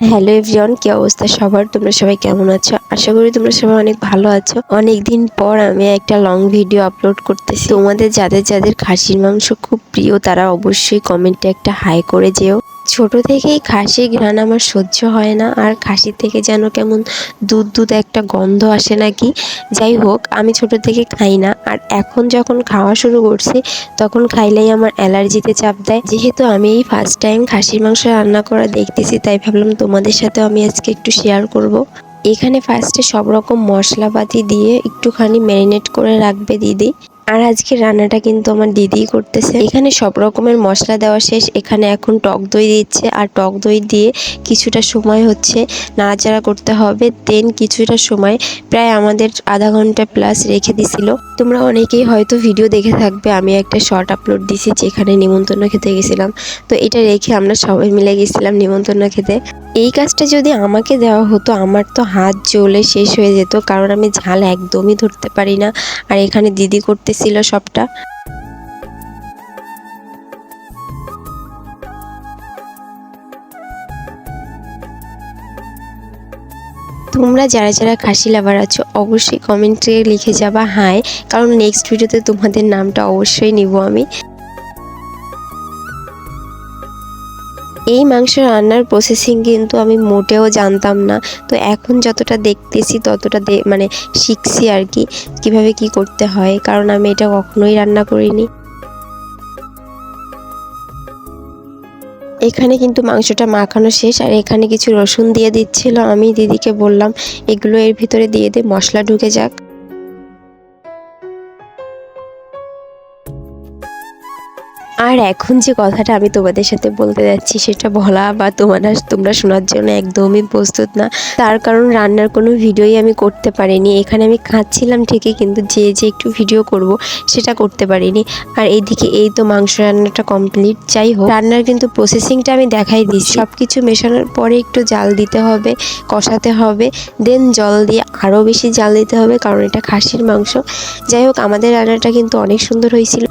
Hello everyone, কি অবস্থা সবার? তোমরা সবাই কেমন আছো? আশা করি তোমরা সবাই অনেক ভালো আছো। অনেক দিন পর আমি একটা লং ভিডিও আপলোড করতেছি। তোমাদের, যাদের যাদের খাসির মাংস খুব প্রিয়, তারা অবশ্যই কমেন্টে একটা হাই করে যেও। ছোট থেকেই খাসি ঘ্রাণ আমার সহ্য হয় না, আর খাসি থেকে যেন কেমন দুধ দুধ একটা গন্ধ আসে নাকি? যাই হোক, আমি ছোট থেকে খাই না, আর এখন যখন খাওয়া শুরু করছি, তখন খাইলেই আমার অ্যালার্জিতে চাপ দেয়। যেহেতু আমি এই ফার্স্ট টাইম খাসির মাংস রান্না করা দেখতেছি, তাই ভাবলাম তোমাদের সাথেও আমি আজকে একটু শেয়ার করব। এখানে ফার্স্টে সব রকম মশলাপাতি দিয়ে একটুখানি ম্যারিনেট করে রাখবে দিদি। আর আজকে রান্নাটা কিন্তু আমার দিদিই করতেছে। এখানে সব রকমের মশলা দেওয়া শেষ। এখানে এখন টক দই দিচ্ছে। আর টক দই দিয়ে কিছুটা সময় হচ্ছে নাড়াচাড়া করতে হবে। দেন কিছুটা সময় প্রায় আমাদের আধা ঘণ্টা প্লাস রেখে দিছিল। তোমরা অনেকেই হয়তো ভিডিও দেখে থাকবে, আমি একটা শর্ট আপলোড দিছি যেখানে নিমন্ত্রণ খেতে গেছিলাম। তো এটা রেখে আমরা সবাই মিলে গেছিলাম নিমন্ত্রণ খেতে। এই কাজটা যদি আমাকে দেওয়া হতো, আমার তো হাত জ্বলে শেষ হয়ে যেত, কারণ আমি ঝাল একদমই ধরতে পারি না। আর এখানে দিদি করতেছিল সবটা। তোমরা যারা যারা খাসি লাভার আছো, অবশ্যই কমেন্টে লিখে যাবা হাই, কারণ নেক্সট ভিডিওতে তোমাদের নামটা অবশ্যই নিব আমি। এই মাংস রান্নার প্রসেসিং কিন্তু আমি মোটেও জানতাম না। তো এখন যতটা দেখতেছি, ততটা মানে শিখছি আর কি, কীভাবে কি করতে হয়, কারণ আমি এটা কখনোই রান্না করিনি। এখানে কিন্তু মাংসটা মাখানো শেষ, আর এখানে কিছু রসুন দিয়ে দিচ্ছিল। আমি দিদিকে বললাম, এগুলো এর ভিতরে দিয়ে দে, মশলা ঢুকে যাক। আর এখন যে কথাটা আমি তোমাদের সাথে বলতে যাচ্ছি, সেটা বলা বা তোমার তোমরা শোনার জন্য একদমই প্রস্তুত না। তার কারণ রান্নার কোনো ভিডিওই আমি করতে পারিনি। এখানে আমি খাচ্ছিলাম ঠিকই, কিন্তু যে যে একটু ভিডিও করব, সেটা করতে পারিনি। আর এইদিকে এই তো মাংস রান্নাটা কমপ্লিট যাই হোক, রান্নার কিন্তু প্রসেসিংটা আমি দেখাই দিচ্ছি। সব কিছু মেশানোর পরে একটু জাল দিতে হবে, কষাতে হবে দেন জল দিয়ে আরও বেশি জাল দিতে হবে, কারণ এটা খাসির মাংস। যাই হোক, আমাদের রান্নাটা কিন্তু অনেক সুন্দর হয়েছিল।